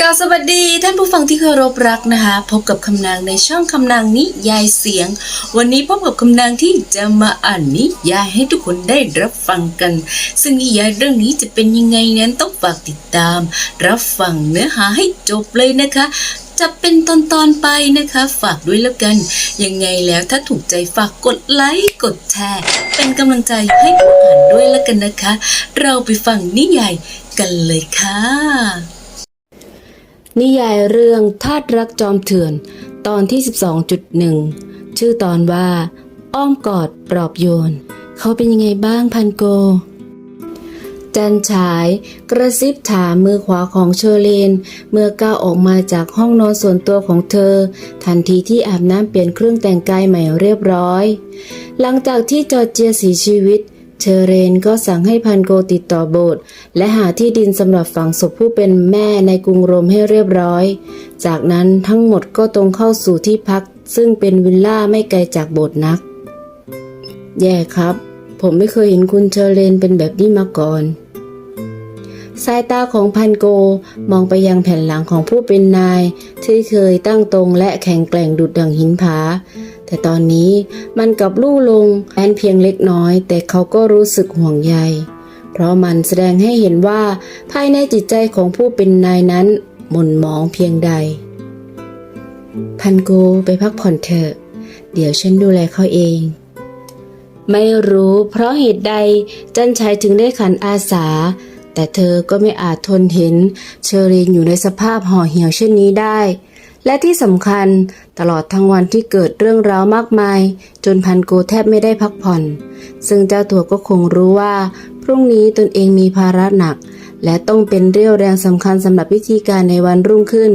กล่าวสวัสดีท่านผู้ฟังที่เคารพรักนะคะ พบกับคำนางในช่องคำนางนิยายเสียง วันนี้พบกับคำนางที่จะมาอ่านนิยายให้ทุกคนได้รับฟังกัน ซึ่งนิยายเรื่องนี้จะเป็นยังไงนั้นต้องฝากติดตาม รับฟังเนื้อหาให้จบเลยนะคะ จะเป็นตอนๆไปนะคะ ฝากด้วยแล้วกัน ยังไงแล้วถ้าถูกใจฝากกดไลค์กดแชร์เป็นกำลังใจให้ผู้อ่านด้วยแล้วกันนะคะ เราไปฟังนิยายกันเลยค่ะ นิยายเรื่องทาตรักจอมเถื่อน ตอนที่ 12.1 ชื่อตอนว่า อ้อมกอดปลอบโยน เขาเป็นยังไงบ้างพันโก จันฉายกระซิบถามมือขวาของเชอเลน เมื่อก้าวออกมาจากห้องนอนส่วนตัวของเธอ ทันทีที่อาบน้ำเปลี่ยนเครื่องแต่งกายใหม่เรียบร้อย หลังจากที่จอร์เจียสีชีวิต เชอเรนก็สั่งให้พันโกติดต่อโบสถ์และหาที่ดินสำหรับฝังศพผู้เป็นแม่ในกรุงโรมให้เรียบร้อย จากนั้นทั้งหมดก็ตรงเข้าสู่ที่พัก ซึ่งเป็นวิลล่าไม่ไกลจากโบสถ์นัก แย่ครับ ผมไม่เคยเห็นคุณเชอเรนเป็นแบบนี้มาก่อน สายตาของพันโกมองไปยังแผ่นหลังของผู้เป็นนาย ที่เคยตั้งตรงและแข็งแกร่งดุดดังหินผา แต่ตอนนี้มันกลับลู่ลงแอนเพียงเล็กน้อย แต่เขาก็รู้สึกห่วงใย เพราะมันแสดงให้เห็นว่าภายในจิตใจของผู้เป็นนายนั้นหม่นหมองเพียงใด พันโกไปพักผ่อนเถอะ เดี๋ยวฉันดูแลเขาเอง ไม่รู้เพราะเหตุใดจันชายถึงได้ขันอาสา แต่เธอก็ไม่อาจทนเห็นเชอรีนอยู่ในสภาพห่อเหี่ยวเช่นนี้ได้ และที่สำคัญตลอดทั้งวันที่เกิดเรื่องราวมากมาย จนพันโกแทบไม่ได้พักผ่อน ซึ่งเจ้าตัวก็คงรู้ว่า พรุ่งนี้ตนเองมีภาระหนัก และต้องเป็นเรี่ยวแรงสำคัญสำหรับพิธีการในวันรุ่งขึ้น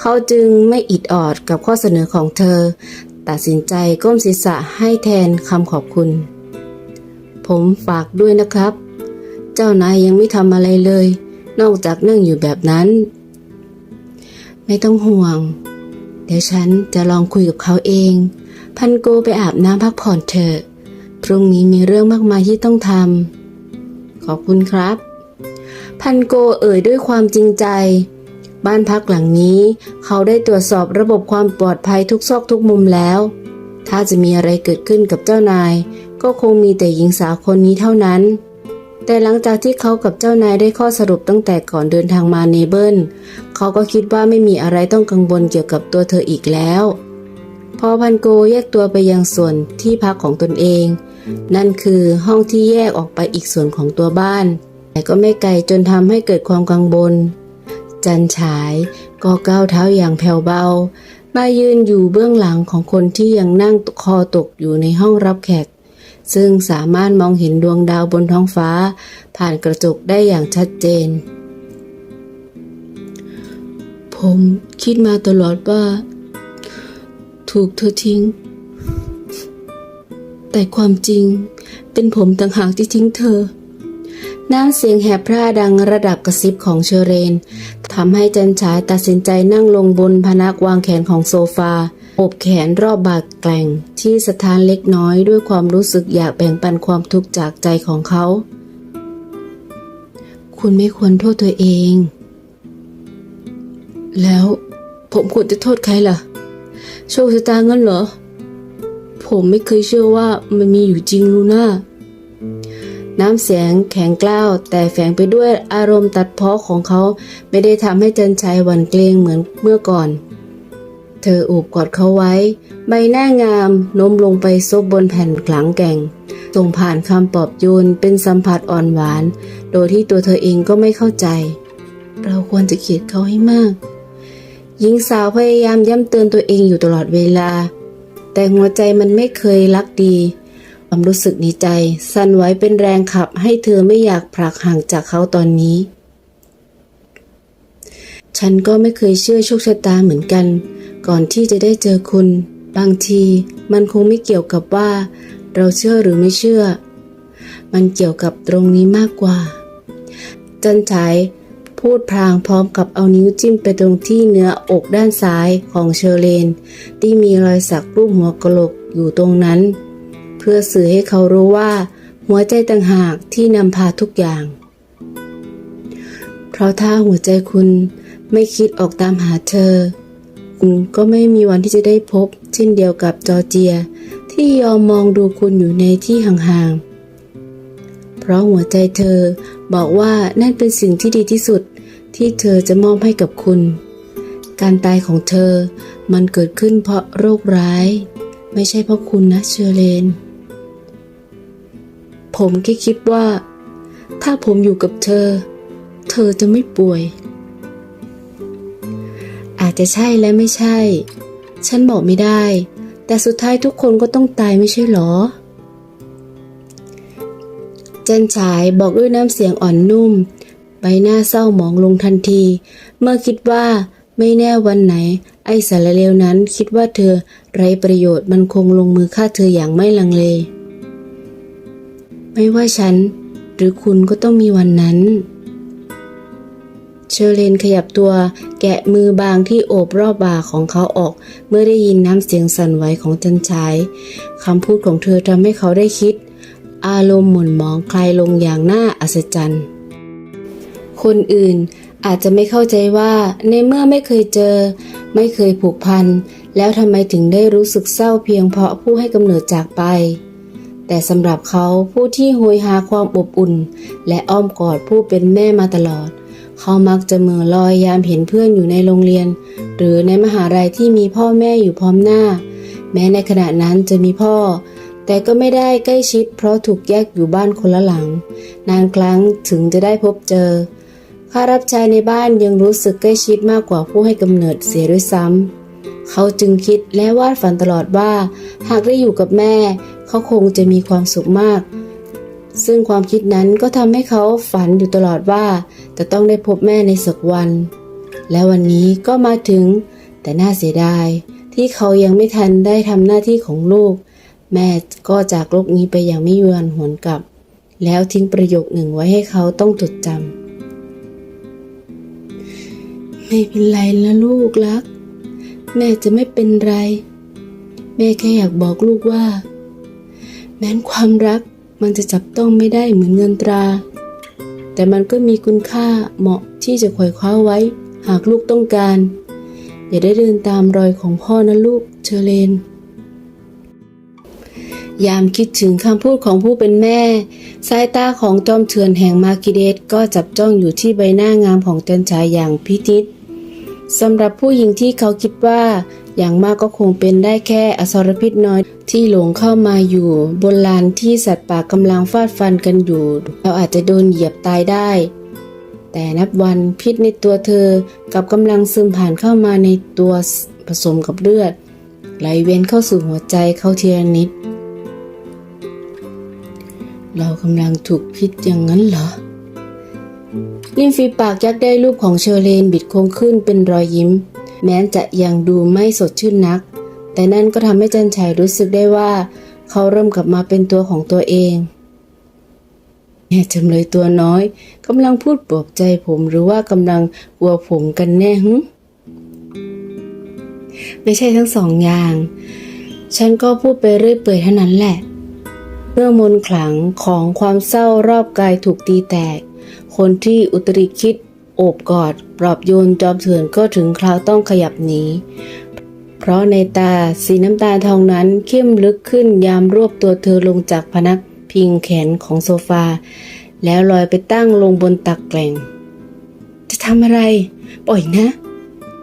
เขาจึงไม่อิดออดกับข้อเสนอของเธอ ตัดสินใจก้มศีรษะให้แทนคำขอบคุณ ผมฝากด้วยนะครับ เจ้านายยังไม่ทำอะไรเลย นอกจากนั่งอยู่แบบนั้น ไม่ต้องห่วง เดี๋ยวฉันจะลองคุยกับเขาเอง พันโกไปอาบน้ำพักผ่อนเถอะ พรุ่งนี้มีเรื่องมากมายที่ต้องทำ ขอบคุณครับ พันโกเอ่ยด้วยความจริงใจ บ้านพักหลังนี้ เขาได้ตรวจสอบระบบความปลอดภัยทุกซอกทุกมุมแล้ว ถ้าจะมีอะไรเกิดขึ้นกับเจ้านาย ก็คงมีแต่หญิงสาวคนนี้เท่านั้นแต่หลังจากที่เขากับเจ้านายได้ข้อสรุปตั้งแต่ก่อนเดินทางมาเนเบิล เขาก็คิดว่าไม่มีอะไรต้องกังวลเกี่ยวกับตัวเธออีกแล้ว พอพันโกแยกตัวไปยังส่วนที่พักของตนเอง นั่นคือห้องที่แยกออกไปอีกส่วนของตัวบ้าน แต่ก็ไม่ไกลจนทำให้เกิดความกังวลจันฉายก็ก้าวเท้าอย่างแผ่วเบา มายืนอยู่เบื้องหลังของคนที่ยังนั่งคอตกอยู่ในห้องรับแขก ซึ่งสามารถมองเห็นดวงดาวบนท้องฟ้า ผ่านกระจกได้อย่างชัดเจน ผมคิดมาตลอดว่า ถูกเธอทิ้ง แต่ความจริงเป็นผมต่างหากที่ทิ้งเธอ น้ำเสียงแหบพร่าดังระดับกระซิบของเชอเรนทำให้จันฉายตัดสินใจนั่งลงบนพนักวางแขนของโซฟาอบแขนรอบบาดแกล่งที่สถานเล็กน้อยด้วยความรู้สึกอยากแบ่งปันความทุกข์จากใจของเขา คุณไม่ควรโทษตัวเอง แล้วผมควรจะโทษใครล่ะ โชคชะตาเงินเหรอ ผมไม่เคยเชื่อว่ามันมีอยู่จริงลูน่าน้ำเสียงแข็งกล้าว แต่แฝงไปด้วยอารมณ์ตัดเพ้อของเขา ไม่ได้ทำให้จันชัยหวั่นเกรงเหมือนเมื่อก่อน เธอโอบกอดเขาไว้ ใบหน้างามโน้มลงไปซบบนแผ่นขลังแก่งส่งผ่านคำปลอบโยนเป็นสัมผัสอ่อนหวาน โดยที่ตัวเธอเองก็ไม่เข้าใจ เราควรจะเกลียดเขาให้มาก หญิงสาวพยายามย้ำเตือนตัวเองอยู่ตลอดเวลา แต่หัวใจมันไม่เคยรักดี ความรู้สึกในใจ สั่นไหวเป็นแรงขับให้เธอไม่อยากผลักห่างจากเขาตอนนี้ ฉันก็ไม่เคยเชื่อโชคชะตาเหมือนกัน ก่อนที่จะได้เจอคุณ บางทีมันคงไม่เกี่ยวกับว่า เราเชื่อหรือไม่เชื่อ มันเกี่ยวกับตรงนี้มากกว่า จันฉาย พูดพลางพร้อมกับเอานิ้วจิ้มไปตรงที่เนื้ออกด้านซ้ายของเชอร์เลน ที่มีรอยสักรูปหัวกะโหลกอยู่ตรงนั้น เพื่อสื่อให้เขารู้ว่า หัวใจต่างหากที่นำพาทุกอย่าง เพราะถ้าหัวใจคุณไม่คิดออกตามหาเธอ คุณก็ไม่มีวันที่จะได้พบ เช่นเดียวกับจอร์เจีย ที่ยอมมองดูคุณอยู่ในที่ห่างๆเพราะหัวใจเธอ บอกว่านั่นเป็นสิ่งที่ดีที่สุดที่เธอจะมอบให้กับคุณ การตายของเธอมันเกิดขึ้นเพราะโรคร้าย ไม่ใช่เพราะคุณนะเชอร์เลน ผมแค่คิดว่า ถ้าผมอยู่กับเธอ เธอจะไม่ป่วย อาจจะใช่และไม่ใช่ ฉันบอกไม่ได้ แต่สุดท้ายทุกคนก็ต้องตายไม่ใช่หรอ จันฉายบอกด้วยน้ำเสียงอ่อนนุ่ม ใบหน้าเศร้าหมองลงทันที เมื่อคิดว่าไม่แน่วันไหน ไอ้สารเลวนั้นคิดว่าเธอไรประโยชน์มันคงลงมือฆ่าเธออย่างไม่ลังเล ไม่ว่าฉัน หรือคุณก็ต้องมีวันนั้น เชอร์เลนขยับตัวแกะมือบางที่โอบรอบบ่าของเขาออก เมื่อได้ยินน้ำเสียงสั่นไหวของจันชายคำพูดของเธอทำให้เขาได้คิด อารมณ์หม่นหมองคลายลงอย่างน่าอัศจรรย์ คนอื่นอาจจะไม่เข้าใจว่าในเมื่อไม่เคยเจอ ไม่เคยผูกพัน แล้วทำไมถึงได้รู้สึกเศร้าเพียงเพราะผู้ให้กำเนิดจากไป แต่สำหรับเขาผู้ที่โหยหาความอบอุ่น และอ้อมกอดผู้เป็นแม่มาตลอด เขามักจะเมื่อลอยยามเห็นเพื่อนอยู่ในโรงเรียน หรือในมหาลัยที่มีพ่อแม่อยู่พร้อมหน้า แม้ในขณะนั้นจะมีพ่อ แต่ก็ไม่ได้ใกล้ชิด เพราะถูกแยกอยู่บ้านคนละหลัง นานครั้งถึงจะได้พบเจอ ข้ารับใช้ในบ้านยังรู้สึกใกล้ชิดมากกว่าผู้ให้กำเนิดเสียด้วยซ้ำ เขาจึงคิดและวาดฝันตลอดว่า หากได้อยู่กับแม่ เขาคงจะมีความสุขมาก ซึ่งความคิดนั้นก็ทำให้เขาฝันอยู่ตลอดว่า จะต้องได้พบแม่ในสักวัน และวันนี้ก็มาถึง แต่น่าเสียดายที่เขายังไม่ทันได้ทำหน้าที่ของลูก แม่ก็จากโลกนี้ไปอย่างไม่ยวนหวนกลับ แล้วทิ้งประโยคหนึ่งไว้ให้เขาต้องจดจำไม่เป็นไรนะลูกรัก แม่จะไม่เป็นไร แม่แค่อยากบอกลูกว่า แม้นความรักมันจะจับต้องไม่ได้เหมือนเงินตรา แต่มันก็มีคุณค่าเหมาะที่จะขวอยคว้าไว้ หากลูกต้องการ อย่าได้เดินตามรอยของพ่อนะลูกเชอเลน ยามคิดถึงคำพูดของผู้เป็นแม่ สายตาของจอมเถื่อนแห่งมากิเดตก็จับจ้องอยู่ที่ใบหน้างามของจันชายอย่างพิทิศสำหรับผู้หญิงที่เขาคิดว่า อย่างมากก็คงเป็นได้แค่อสรพิษน้อยที่หลงเข้ามาอยู่บนลานที่สัตว์ป่ากำลังฟาดฟันกันอยู่ เราอาจจะโดนเหยียบตายได้ แต่นับวันพิษในตัวเธอกับกำลังซึมผ่านเข้ามาในตัวผสมกับเลือด ไหลเวียนเข้าสู่หัวใจเขาทีละนิด เรากำลังถูกพิษอย่างนั้นเหรอริมฝีปากยักษ์ได้รูปของเชอร์เลนบิดโค้งขึ้นเป็นรอยยิ้ม แม้จะยังดูไม่สดชื่นนัก แต่นั่นก็ทำให้จันชัยรู้สึกได้ว่า เขาเริ่มกลับมาเป็นตัวของตัวเองแม่จำเลยตัวน้อยกำลังพูดปลอบใจผมหรือว่ากำลังกลัวผมกันแน่หึไม่ใช่ทั้งสองอย่าง ฉันก็พูดไปเรื่อยเปื่อยเท่านั้นแหละ เมื่อมนขลังของความเศร้ารอบกายถูกตีแตก คนที่อุตริคิดโอบกอด ปลอบโยนจอมเถื่อนก็ถึงคราวต้องขยับหนีเพราะในตาสีน้ำตาลทองนั้นเข้มลึกขึ้นยามรวบตัวเธอลงจากพนักพิงแขนของโซฟา แล้วลอยไปตั้งลงบนตักแกล่ง จะทำอะไร ปล่อยนะ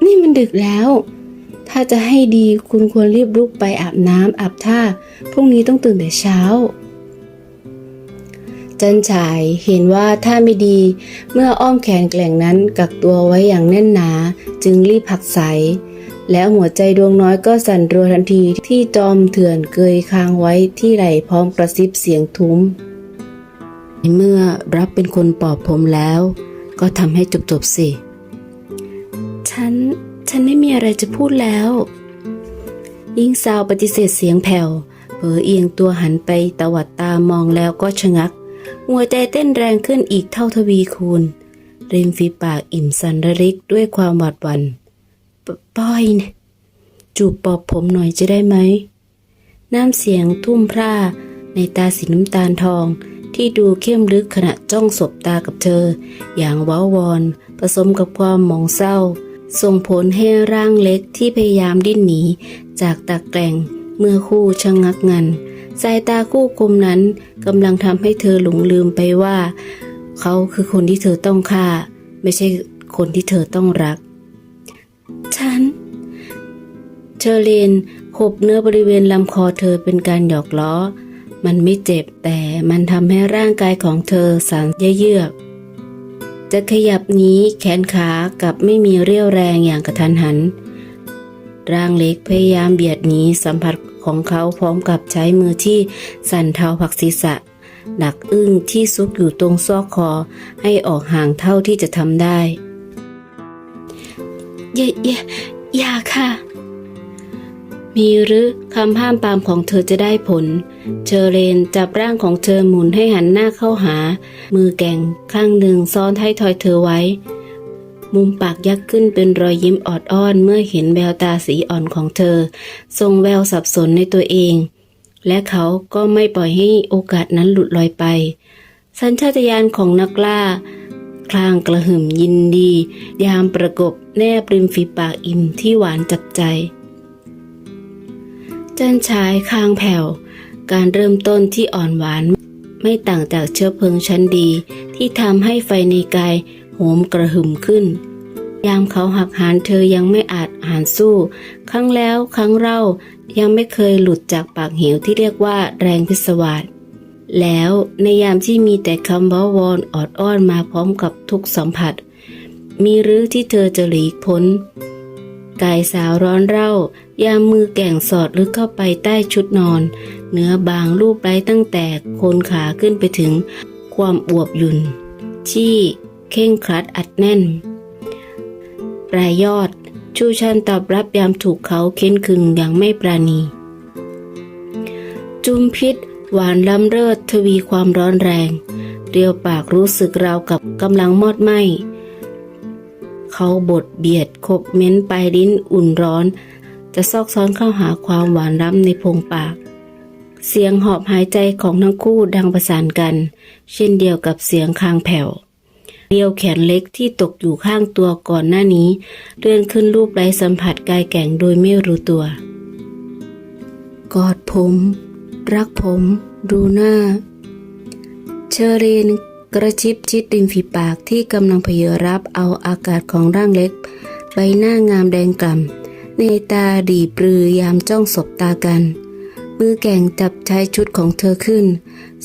นี่มันดึกแล้ว ถ้าจะให้ดีคุณควรรีบลุกไปอาบน้ำอาบท่าพรุ่งนี้ต้องตื่นแต่เช้า จันฉายเห็นว่าถ้าไม่ดี เมื่ออ้อมแขนแกล่งนั้นกักตัวไว้อย่างแน่นหนา จึงรีบผักใส แล้วหัวใจดวงน้อยก็สั่นรัวทันทีที่จอมเถื่อนเกยคางไว้ที่ไหล่พร้อมกระซิบเสียงทุ้ม เมื่อรับเป็นคนปลอบผมแล้ว ก็ทำให้จบๆสิ ฉัน ฉันไม่มีอะไรจะพูดแล้ว ยิ่งสาวปฏิเสธเสียงแผ่ว เผลอเอียงตัวหันไปตวัดตามองแล้วก็ชะงัก หัวใจเต้นแรงขึ้นอีกเท่าทวีคูณ ริมฝีปากอิ่มสันระริกด้วยความหวาดหวัน่นป้อยนจูบปอบผมหน่อยจะได้ไหม น้ำเสียงทุ่มพร่าในตาสีน้ำตาลทองที่ดูเข้มลึกขณะจ้องสบตากับเธอ อย่างว้าวอนผสมกับความหมองเศร้า ส่งผลให้ร่างเล็กที่พยายามดิ้นหนีจากตะแกรงเมื่อคู่ชะงงักงัน สายตาคู่กลมนั้นกำลังทำให้เธอหลงลืมไปว่า เขาคือคนที่เธอต้องฆ่า ไม่ใช่คนที่เธอต้องรัก ฉัน เชอรีนขบเนื้อบริเวณลำคอเธอเป็นการหยอกล้อ มันไม่เจ็บแต่มันทำให้ร่างกายของเธอสั่นเยือก จะขยับหนี้แขนขากับไม่มีเรี่ยวแรงอย่างกระทันหัน ร่างเล็กพยายามเบียดหนีสัมผัสของเขาพร้อมกับใช้มือที่สั่นเทาผักศีรษะหนักอึ้งที่ซุกอยู่ตรงซอกคอให้ออกห่างเท่าที่จะทำได้อย่าอย่อย่าค่ะ มีหรือคำห้ามปามของเธอจะได้ผล เชอเรนจับร่างของเธอหมุนให้หันหน้าเข้าหา มือแก่งข้างหนึ่งซ้อนท้ายทอยเธอไว้ มุมปากยักขึ้นเป็นรอยยิ้มออดอ้อนเมื่อเห็นแววตาสีอ่อนของเธอ ทรงแววสับสนในตัวเอง และเขาก็ไม่ปล่อยให้โอกาสนั้นหลุดลอยไป สัญชาตญาณของนักล่าคลางกระหึ่มยินดี ยามประกบแนบริมฝีปากอิ่มที่หวานจับใจ จันชายคางแผ่ว การเริ่มต้นที่อ่อนหวาน ไม่ต่างจากเชื้อเพลิงชั้นดี ที่ทำให้ไฟในกายโหมกระหึ่มขึ้น ยามเขาหักหานเธอยังไม่อาจหานสู้ ครั้งแล้วครั้งเล่ายังไม่เคยหลุดจากปากเหวที่เรียกว่าแรงพิศวาสแล้วในยามที่มีแต่คำว้าวอนออดอ้อนมาพร้อมกับทุกสัมผัส มีรื้อที่เธอจะหลีกพ้น กายสาวร้อนเร่ายามมือแก่งสอดลึกเข้าไปใต้ชุดนอน เนื้อบางรูปไร้ตั้งแต่โคนขาขึ้นไปถึงความอวบยุ่นที่เข่งครัดอัดแน่น ปลายยอด ชูชันตอบรับยามถูกเขาเค้นคึงอย่างไม่ปราณี จุมพิษ หวานล้ำเลิศทวีความร้อนแรง เรียวปากรู้สึกราวกับกำลังมอดไหม เขาบดเบียดขบเม้นปลายลิ้นอุ่นร้อน จะซอกซ้อนเข้าหาความหวานล้ำในพงปาก เสียงหอบหายใจของทั้งคู่ดังประสานกัน เช่นเดียวกับเสียงคางแผ่วเดียวแขนเล็กที่ตกอยู่ข้างตัวก่อนหน้านี้เลื่อนขึ้นรูปไร้สัมผัสกายแก่งโดยไม่รู้ตัว กอดผม รักผม ดูหน้า เชอรีน กระชิบชิดริมฝีปากที่กำลังเพยรับเอาอากาศของร่างเล็ก ใบหน้างามแดงกล่ำในตาดีปรือยามจ้องสบตากัน มือแก่งจับชายชุดของเธอขึ้น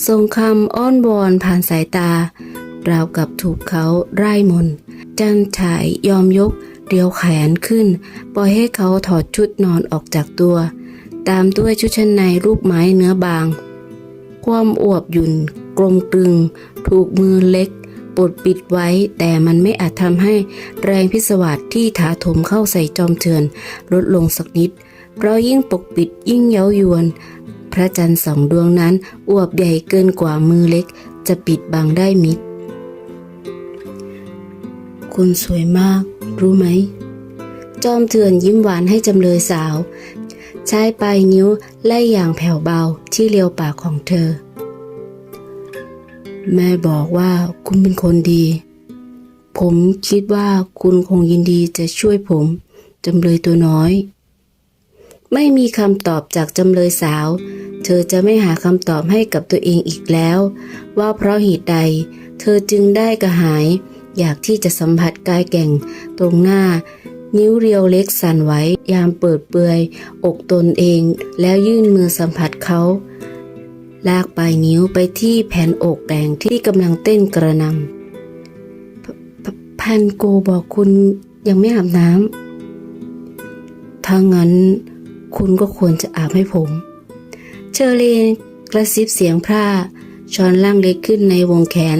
ทรงคำอ้อนวอนผ่านสายตา ราวกับถูกเขาไร้มน จันฉายยอมยกเดียวแขนขึ้น ปล่อยให้เขาถอดชุดนอนออกจากตัว ตามด้วยชุดชั้นในรูปไม้เนื้อบาง ความอวบหยุ่น กลมกลึง ถูกมือเล็กปดปิดไว้แต่มันไม่อาจทำให้แรงพิศวาสที่ถาโถมเข้าใส่จอมเถื่อน ลดลงสักนิด เพราะยิ่งปกปิดยิ่งเย้ายวน พระจันทร์สองดวงนั้นอวบใหญ่เกินกว่ามือเล็ก จะปิดบังได้มิดคุณสวยมาก รู้ไหม จอมเถื่อนยิ้มหวานให้จำเลยสาว ใช้ปลายนิ้วไล่อย่างแผ่วเบาที่เลียวปากของเธอ แม่บอกว่าคุณเป็นคนดี ผมคิดว่าคุณคงยินดีจะช่วยผมจำเลยตัวน้อย ไม่มีคำตอบจากจำเลยสาว เธอจะไม่หาคำตอบให้กับตัวเองอีกแล้ว ว่าเพราะเหตุใด เธอจึงได้กระหาย อยากที่จะสัมผัสกายแก่ง ตรงหน้า นิ้วเรียวเล็กสั่นไหวยามเปิดเปลือย อกตนเองแล้วยื่นมือสัมผัสเขา ลากปลายนิ้วไปที่แผ่นอกแดงที่กำลังเต้นกระนำพพพันโกบอกคุณยังไม่อาบน้ำถ้างั้นคุณก็ควรจะอาบให้ผม เชอรีนกระซิบเสียงพร่าช้อนล่างเล็กขึ้นในวงแขน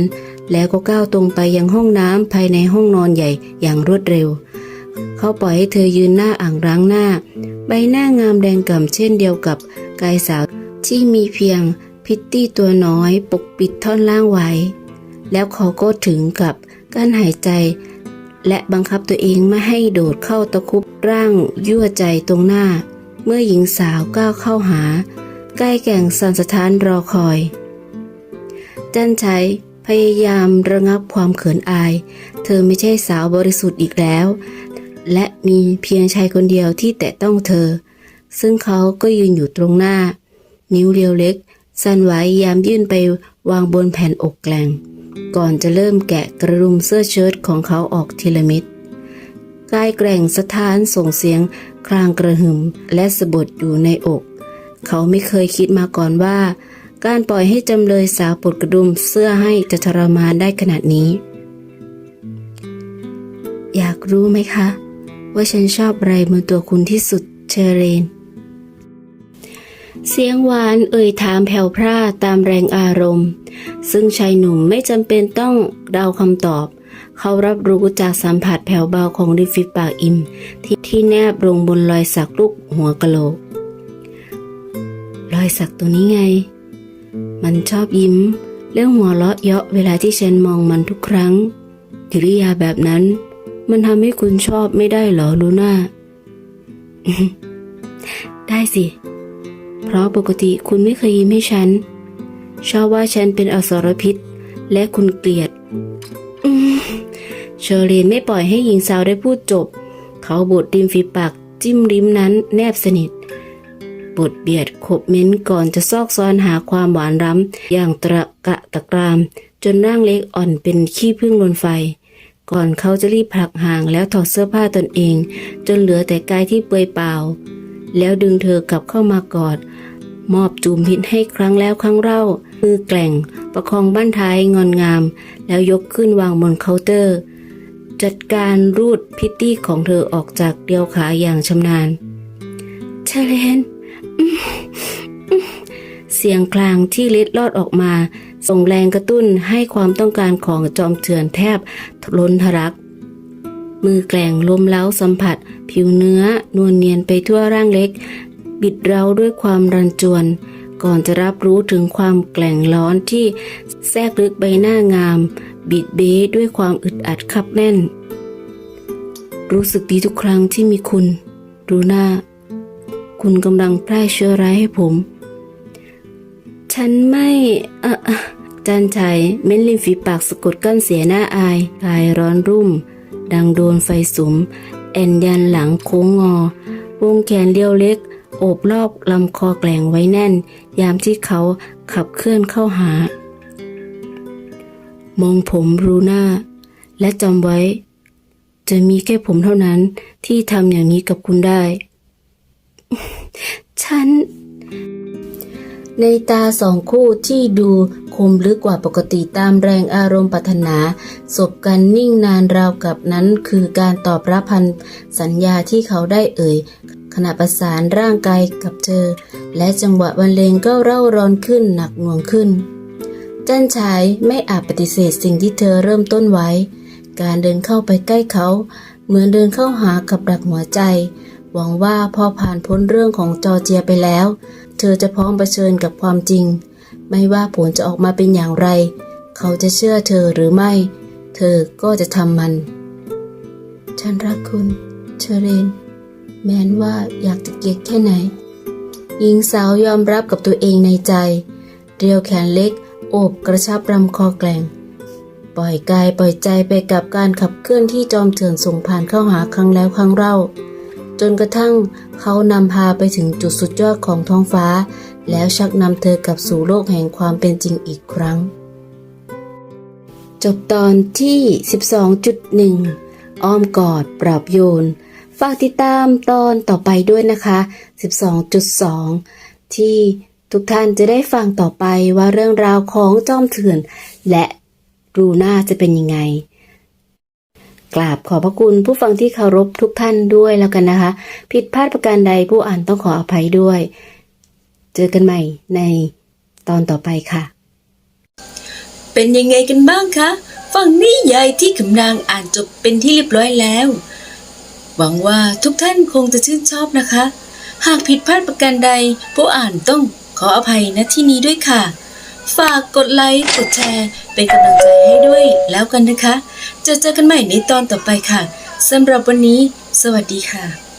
แล้วก็ก้าวตรงไปยังห้องน้ำภายในห้องนอนใหญ่อย่างรวดเร็ว เขาปล่อยให้เธอยืนหน้าอ่างล้างหน้า ใบหน้างามแดงก่ำเช่นเดียวกับกายสาวที่มีเพียง พิตตี้ตัวน้อยปกปิดท่อนล่างไว้ แล้วเขาก็ถึงกับกั้นหายใจ และบังคับตัวเองไม่ให้โดดเข้าตะคุบร่างยั่วใจตรงหน้า เมื่อหญิงสาวก้าวเข้าหา ใกล้แก่งสันสถานรอคอย จันชัยพยายามระงับความเขินอาย เธอไม่ใช่สาวบริสุทธิ์อีกแล้ว และมีเพียงชายคนเดียวที่แตะต้องเธอ ซึ่งเขาก็ยืนอยู่ตรงหน้า นิ้วเรียวเล็ก สั่นไหวยามยื่นไปวางบนแผ่นอกแกลงก่อนจะเริ่มแกะกระดุมเสื้อเชิ้ตของเขาออกทีละม็ดกายแกร่งสะท้านส่งเสียงครางกระหึ่มและสะบดอยู่ในอก เขาไม่เคยคิดมาก่อนว่า การปล่อยให้จำเลยสาวปลดกระดุมเสื้อให้จะทรมานได้ขนาดนี้ อยากรู้ไหมคะ ว่าฉันชอบอะไรบนตัวคุณที่สุดเชอเรน เสียงหวานเอ่ยถามแผ่วพร่าตามแรงอารมณ์ ซึ่งชายหนุ่มไม่จำเป็นต้องเดาคำตอบ เขารับรู้จากสัมผัสแผ่วเบาของริมฝีปากอิมที่ที่แนบลงบนรอยสักรูปหัวกะโหลก รอยสักตัวนี้ไง มันชอบยิ้มแล้วหัวเราะเยาะเวลาที่ฉันมองมันทุกครั้งกิริยาแบบนั้น มันทำให้คุณชอบไม่ได้หรอลูน่าได้สิ เพราะปกติคุณไม่เคยยิ้มให้ฉัน ชอบว่าฉันเป็นอสรพิษ และคุณเกลียดเชอรีนไม่ปล่อยให้หญิงสาวได้พูดจบ เขาบดริมฝีปากจิ้มริมนั้นแนบสนิทบทเบียดขบเม้นก่อนจะซอกซอนหาความหวานร้ำอย่างตระกะตะกราม จนร่างเล็กอ่อนเป็นขี้พึ่งลนไฟ ก่อนเขาจะรีบผลักห่างแล้วถอดเสื้อผ้าตนเอง จนเหลือแต่กายที่เปลือยเปล่า แล้วดึงเธอกลับเข้ามากอด มอบจูมพิษให้ครั้งแล้วครั้งเล่ามือแกล่ง ประคองบ้านท้ายงอนงาม แล้วยกขึ้นวางบนเคาน์เตอร์ จัดการรูดพิตตี้ของเธอออกจากเดียวขาอย่างชำนาญเชเลนเสียงคลางที่เล็ดลอดออกมา ส่งแรงกระตุ้นให้ความต้องการของจอมเถื่อนแทบล้นทะลัก มือแกล่งลมเล้าสัมผัส ผิวเนื้อนวลเนียนไปทั่วร่างเล็ก บิดเราด้วยความรันจวน ก่อนจะรับรู้ถึงความแกล่งร้อนที่แทรกลึกใบหน้างาม บิดเบ้ด้วยความอึดอัดคับแน่น รู้สึกดีทุกครั้งที่มีคุณ รู้หน้า คุณกำลังแพร่เชื้อร้ายให้ผม ฉันไม่เออจันชัยเม้นริมฝีปากสะกดกั้นเสียหน้าอายกายร้อนรุ่ม ดังโดนไฟสุม แอนยันหลังโค้งงอ วงแขนเรียวเล็ก โอบรอบลำคอแกล่งไว้แน่น ยามที่เขาขับเคลื่อนเข้าหา มองผมรูหน้า และจำไว้ จะมีแค่ผมเท่านั้นที่ทำอย่างนี้กับคุณได้ ฉัน ในตาสองคู่ที่ดูคมลึกกว่าปกติตามแรงอารมณ์ปรารถนาสบกันนิ่งนานราวกับนั้นคือการตอบรับพันสัญญาที่เขาได้เอ่ย ขณะประสานร่างกายกับเธอ และจังหวะบรรเลงก็เร่าร้อนขึ้นหนักหน่วงขึ้น จันชายไม่อาจปฏิเสธสิ่งที่เธอเริ่มต้นไว้ การเดินเข้าไปใกล้เขา เหมือนเดินเข้าหากับดักหัวใจ หวังว่าพอผ่านพ้นเรื่องของจอเจียไปแล้ว เธอจะพร้อมเผชิญกับความจริง ไม่ว่าผลจะออกมาเป็นอย่างไร เขาจะเชื่อเธอหรือไม่ เธอก็จะทำมัน ฉันรักคุณ เชอเรน แม้นว่าอยากจะเกลียดแค่ไหน หญิงสาวยอมรับกับตัวเองในใจ เรียวแขนเล็ก โอบกระชับลำคอแกล่ง ปล่อยกายปล่อยใจไปกับการขับเคลื่อนที่จอมเถื่อนส่งผ่านเข้าหาครั้งแล้วครั้งเล่า จนกระทั่งเขานำพาไปถึงจุดสุดยอดของท้องฟ้า แล้วชักนำเธอกลับสู่โลกแห่งความเป็นจริงอีกครั้ง จบตอนที่ 12.1 อ้อมกอดปลอบโยน ฝากติดตามตอนต่อไปด้วยนะคะ 12.2 ที่ทุกท่านจะได้ฟังต่อไปว่าเรื่องราวของจอมเถื่อน และรูน่าจะเป็นยังไง กราบขอบพระคุณผู้ฟังที่เคารพทุกท่านด้วยแล้วกันนะคะ ผิดพลาดประการใดผู้อ่านต้องขออภัยด้วย เจอกันใหม่ในตอนต่อไปค่ะ เป็นยังไงกันบ้างคะ ฟังนิยายที่กำลังอ่านจบเป็นที่เรียบร้อยแล้ว หวังว่าทุกท่านคงจะชื่นชอบนะคะ หากผิดพลาดประการใดผู้อ่านต้องขออภัยณที่นี้ด้วยค่ะ ฝากกดไลค์ กดแชร์ เป็นกำลังใจให้ด้วยแล้วกันนะคะ จะเจอกันใหม่ในตอนต่อไปค่ะสำหรับวันนี้ สวัสดีค่ะ